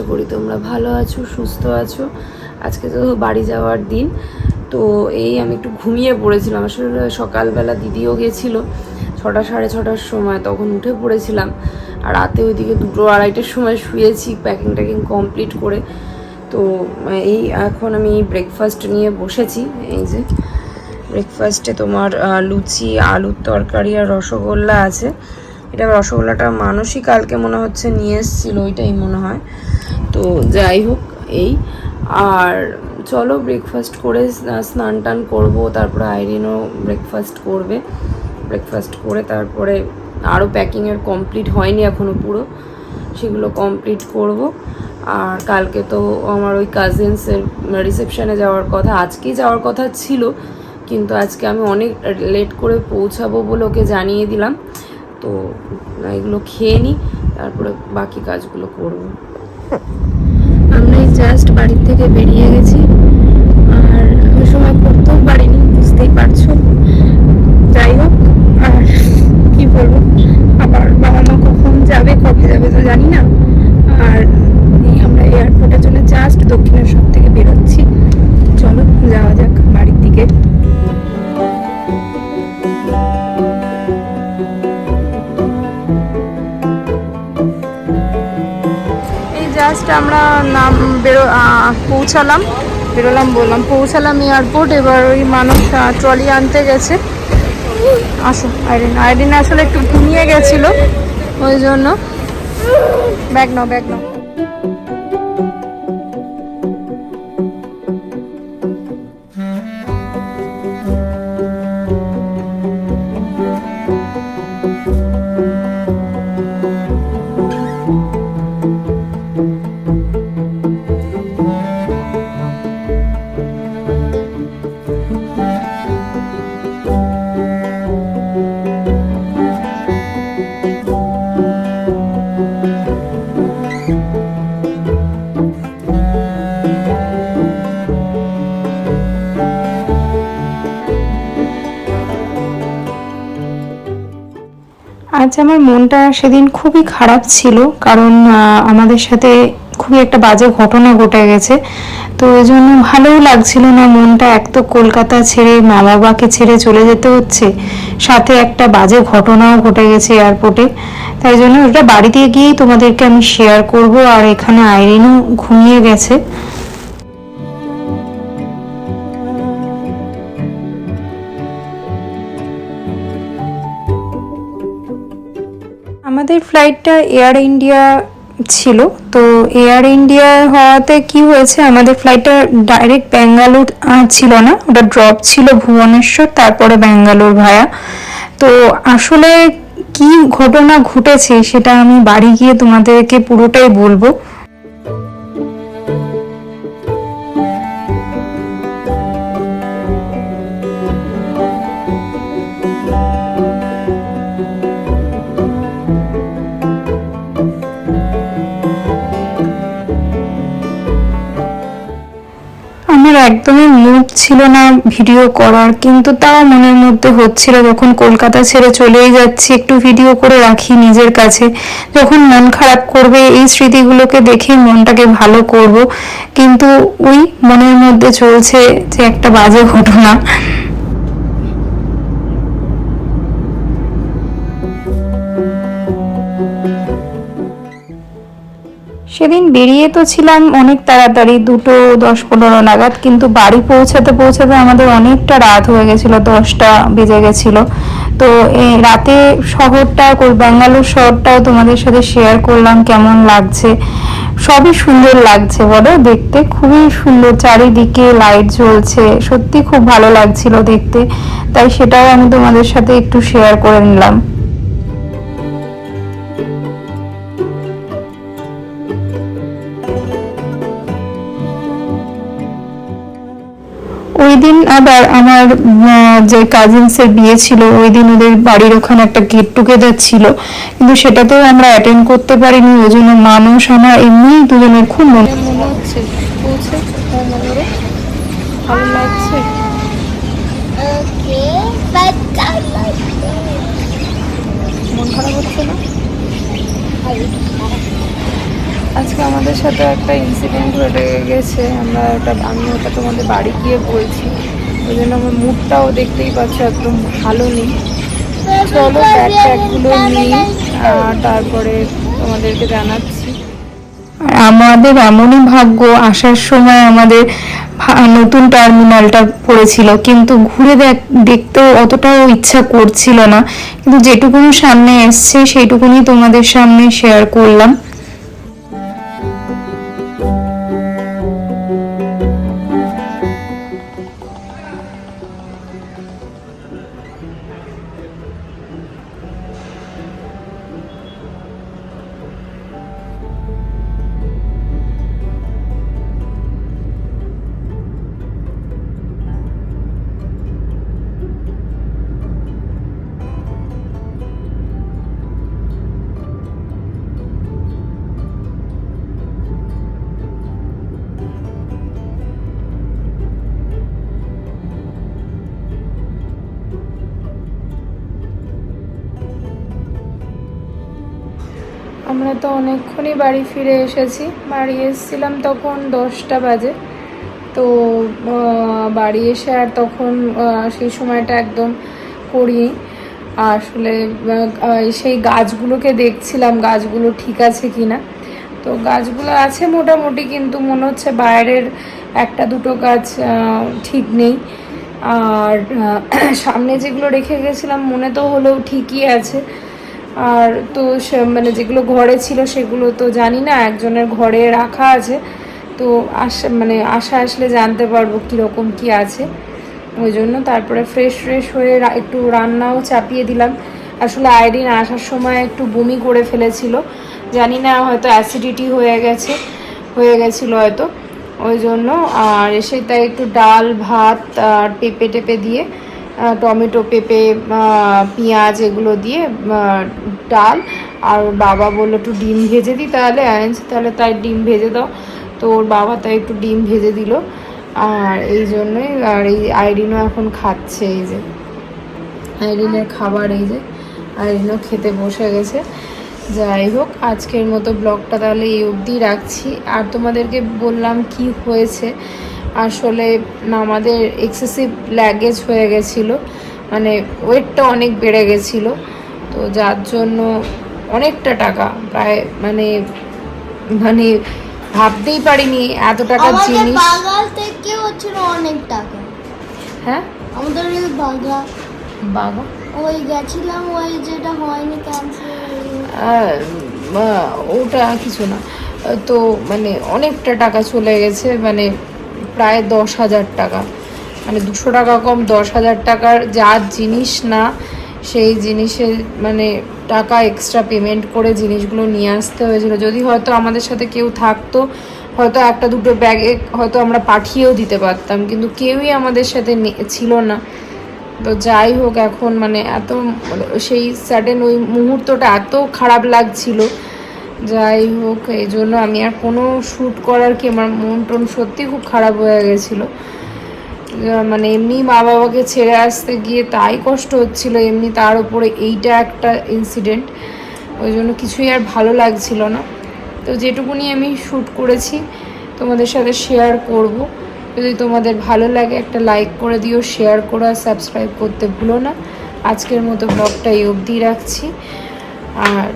আশা করি তোমরা ভালো আছো, সুস্থ আছো। আজকে তো বাড়ি যাওয়ার দিন, তো এই আমি একটু ঘুমিয়ে পড়েছিলাম। আসলে সকালবেলা দিদিও গেছিল ছটা, সাড়ে ছটার সময়, তখন উঠে পড়েছিলাম। আর রাতে ওইদিকে দুটো আড়াইটের সময় শুয়েছি প্যাকিং ট্যাকিং কমপ্লিট করে। তো, এই এখন আমি ব্রেকফাস্ট নিয়ে বসেছি। এই যে ব্রেকফাস্টে তোমার লুচি, আলুর তরকারি আর রসগোল্লা আছে। এটা রসগোল্লাটা মানসই কালকে মনে হচ্ছে নিয়ে এসেছিল, ওইটাই মনে হয়। তো যাই হোক, এই। আর চলো ব্রেকফাস্ট করে স্নান টান করব, তারপরে আইরিনও ব্রেকফাস্ট করবে। ব্রেকফাস্ট করে তারপরে আরও প্যাকিংয়ের কমপ্লিট হয়নি এখনও পুরো, সেগুলো কমপ্লিট করব। আর কালকে তো আমার ওই কাজিনসের রিসেপশানে যাওয়ার কথা, আজকেই যাওয়ার কথা ছিল, কিন্তু আজকে আমি অনেক লেট করে পৌঁছাবো বলে ওকে জানিয়ে দিলাম। তো এগুলো খেয়ে নিই, তারপরে বাকি কাজগুলো করব। আমরা জাস্ট বাড়ির থেকে বেরিয়ে গেছি। আর ওই সময় করতেও পারিনি বুঝতেই পারছ। যাই হোক, আর কি বলব, আবার বাবা মা কখন যাবে, কবে যাবে তো জানি না। আর আমরা এয়ারপোর্টের জন্য জাস্ট দক্ষিণেশ্বর থেকে বেরোচ্ছি। চলো, যাওয়া যাক বাড়ির দিকে। আমরা নাম বেরো পৌঁছালাম, বেরোলাম বললাম, পৌঁছালাম এয়ারপোর্ট এবার ওই মানুষ ট্রলি আনতে গেছে। আসো আইরিন আইরিন আসলে একটু ঘুমিয়ে গেছিল, ওই জন্য। ব্যাগ নাও ব্যাগ নাও। আজ আমার মনটা সেদিন খুবই খারাপ ছিল, কারণ আমাদের সাথে খুবই একটা বাজে ঘটনা ঘটে গেছে। তো এই জন্য ভালোও লাগছিল না মনটা, এক তো কলকাতা ছেড়ে মা বাবাকে ছেড়ে চলে যেতে হচ্ছে, সাথে একটা বাজে ঘটনাও ঘটে গেছে এয়ারপোর্টে। তাই জন্য ওটা বাড়িতে গিয়েই তোমাদেরকে আমি শেয়ার করব, আর এখানে আইরিনও ঘুমিয়ে গেছে। আমাদের ফ্লাইটটা এয়ার ইন্ডিয়া ছিল। তো এয়ার ইন্ডিয়া হওয়াতে কি হয়েছে, আমাদের ফ্লাইটটা ডাইরেক্ট ব্যাঙ্গালোর ছিল না। ওটা ড্রপ ছিল ভুবনেশ্বর, তারপরে ব্যাঙ্গালোর ভায়া। তো আসলে কি ঘটনা ঘটেছে, সেটা আমি বাড়ি গিয়ে তোমাদেরকে পুরোটাই বলব। একদমই মুড ছিল না ভিডিও করার, কিন্তু তাও মনের মধ্যে হচ্ছিল যখন কলকাতা ছেড়ে চলেই যাচ্ছি, একটু ভিডিও করে রাখি নিজের কাছে। যখন মন খারাপ করবে, এই স্মৃতিগুলোকে দেখে মনটাকে ভালো করব। কিন্তু ওই মনের মধ্যে চলছে যে একটা বাজে ঘটনা। সেদিন বেরিয়ে তো ছিলাম অনেক তাড়াতাড়ি, দুটো দশ পনেরো নাগাদ, কিন্তু বাড়ি পৌঁছাতে পৌঁছাতে আমাদের অনেকটা রাত হয়ে গেছিল, দশটা বেজে গেছিল। তো এই রাতে শহরটা ব্যাঙ্গালোর শহরটাও তোমাদের সাথে শেয়ার করলাম, কেমন লাগছে? সবই সুন্দর লাগছে, বলো? দেখতে খুবই সুন্দর, চারিদিকে লাইট জ্বলছে, সত্যি খুব ভালো লাগছিল দেখতে। তাই সেটাও আমি তোমাদের সাথে একটু শেয়ার করে নিলাম। দিন আবার আমার যে কাজিনসের বিয়ে ছিল ওই দিন ওদের বাড়ির ওখানে একটা গেট টুগেদার ছিল। কিন্তু সেটাতেও আমরা অ্যাটেন্ড করতে পারিনি, ওই জন্য মানুষ আমার এমনি দুজনের খুব মনে হচ্ছে Okay, but I like মন খারাপ হচ্ছে না আজকে আমাদের সাথে একটা ইনসিডেন্ট ঘটে গেছে। আমরা ওটা, আমি ওটা তোমাদের বাড়ি গিয়ে বলছি। ওই জন্য আমার মুডটাও দেখতেই পাচ্ছ একদম ভালো নেই। চলো ব্যাগ ট্যাগগুলো নিই তারপরে তোমাদেরকে জানাচ্ছি। আমাদের এমনই ভাগ্য, আসার সময় আমাদের নতুন টার্মিনালটা পড়েছিল। কিন্তু ঘুরে দেখ- দেখতেও অতটাও ইচ্ছা করছিল না। কিন্তু যেটুকুনি সামনে এসছে, সেইটুকুনি তোমাদের সামনে শেয়ার করলাম। আমরা তো অনেকক্ষণই বাড়ি ফিরে এসেছি। বাড়ি এসেছিলাম তখন দশটা বাজে। তো বাড়ি এসে আর তখন সেই সময়টা একদম করি আসলে সেই গাছগুলোকে দেখছিলাম, গাছগুলো ঠিক আছে কি না তো গাছগুলো আছে মোটামুটি, কিন্তু মনে হচ্ছে বাইরের একটা দুটো গাছ ঠিক নেই। আর সামনে যেগুলো রেখে গেছিলাম, মনে তো হলেও ঠিকই আছে। আর তো মানে যেগুলো ঘরে ছিল সেগুলো তো জানি না, একজনের ঘরে রাখা আছে। তো আসা মানে আশা আসলে জানতে পারব কীরকম কি আছে। ওই জন্য তারপরে ফ্রেশ ফ্রেশ হয়ে একটু রান্নাও চাপিয়ে দিলাম। আসলে আইডিন আসার সময় একটু বমি করে ফেলেছিল। জানি না, হয়তো অ্যাসিডিটি হয়ে গেছে, হয়ে গেছিল হয়তো। ওই জন্য আর এসে তাই একটু ডাল, ভাত আর পেঁপে টেপে দিয়ে টমেটো, পেঁপে পেঁয়াজ এগুলো দিয়ে ডাল। আর বাবা বলল, একটু ডিম ভেজে দিই তাহলে আনছি তাহলে তাই ডিম ভেজে দাও। তো ওর বাবা তাই একটু ডিম ভেজে দিল। আর এই জন্যই, আর এই আইরিনও এখন খাচ্ছে এই যে। আইরিনের খাবার এই যে। আইরিনও খেতে বসে গেছে। যাই হোক, আজকের মতো ব্লগটা তাহলে এই অবধি রাখছি। আর তোমাদেরকে বললাম কি হয়েছে। আসলে আমাদের এক্সেসিভ ল্যাগেজ হয়ে গেছিল। মানে ওয়েটটা অনেক বেড়ে গেছিল। তো যার জন্য অনেকটা টাকা প্রায় মানে মানে ভাবতেই পারিনি এত টাকার আমাদের জিনিস। বাগাল থেকে অনেক টাকা। হ্যাঁ? আমাদের ওই বাগা। বাবা ওই গেছিলাম ওই যেটা হয়নি ক্যান্সেল ওটা কিছু না। তো মানে অনেকটা টাকা চলে গেছে মানে প্রায় দশ হাজার টাকা। মানে দুশো টাকা কম দশ হাজার টাকার যা জিনিস না, সেই জিনিসের মানে টাকা এক্সট্রা পেমেন্ট করে জিনিসগুলো নিয়ে আসতে হয়েছিল। যদি হয়তো আমাদের সাথে কেউ থাকতো, হয়তো একটা দুটো ব্যাগে হয়তো আমরা পাঠিয়েও দিতে পারতাম, কিন্তু কেউই আমাদের সাথে ছিল না। তো যাই হোক, এখন মানে এত মানে সেই সাডেন ওই মুহূর্তটা এত খারাপ লাগছিল যাই হোক, এই জন্য আমি আর কোনো শ্যুট করার কি আমার মন টন সত্যি খুব খারাপ হয়ে গেছিল। মানে এমনি মা বাবাকে ছেড়ে আসতে গিয়ে তাই কষ্ট হচ্ছিল, এমনি তার উপরে এইটা একটা ইনসিডেন্ট ওই জন্য কিছুই আর ভালো লাগছিল না। তো যেটুকুনি আমি শ্যুট করেছি, তোমাদের সাথে শেয়ার করব। যদি তোমাদের ভালো লাগে একটা লাইক করে দিও শেয়ার করো আর সাবস্ক্রাইব করতে ভুলো না। আজকের মতো ব্লগটা এই অবধি রাখছি। আর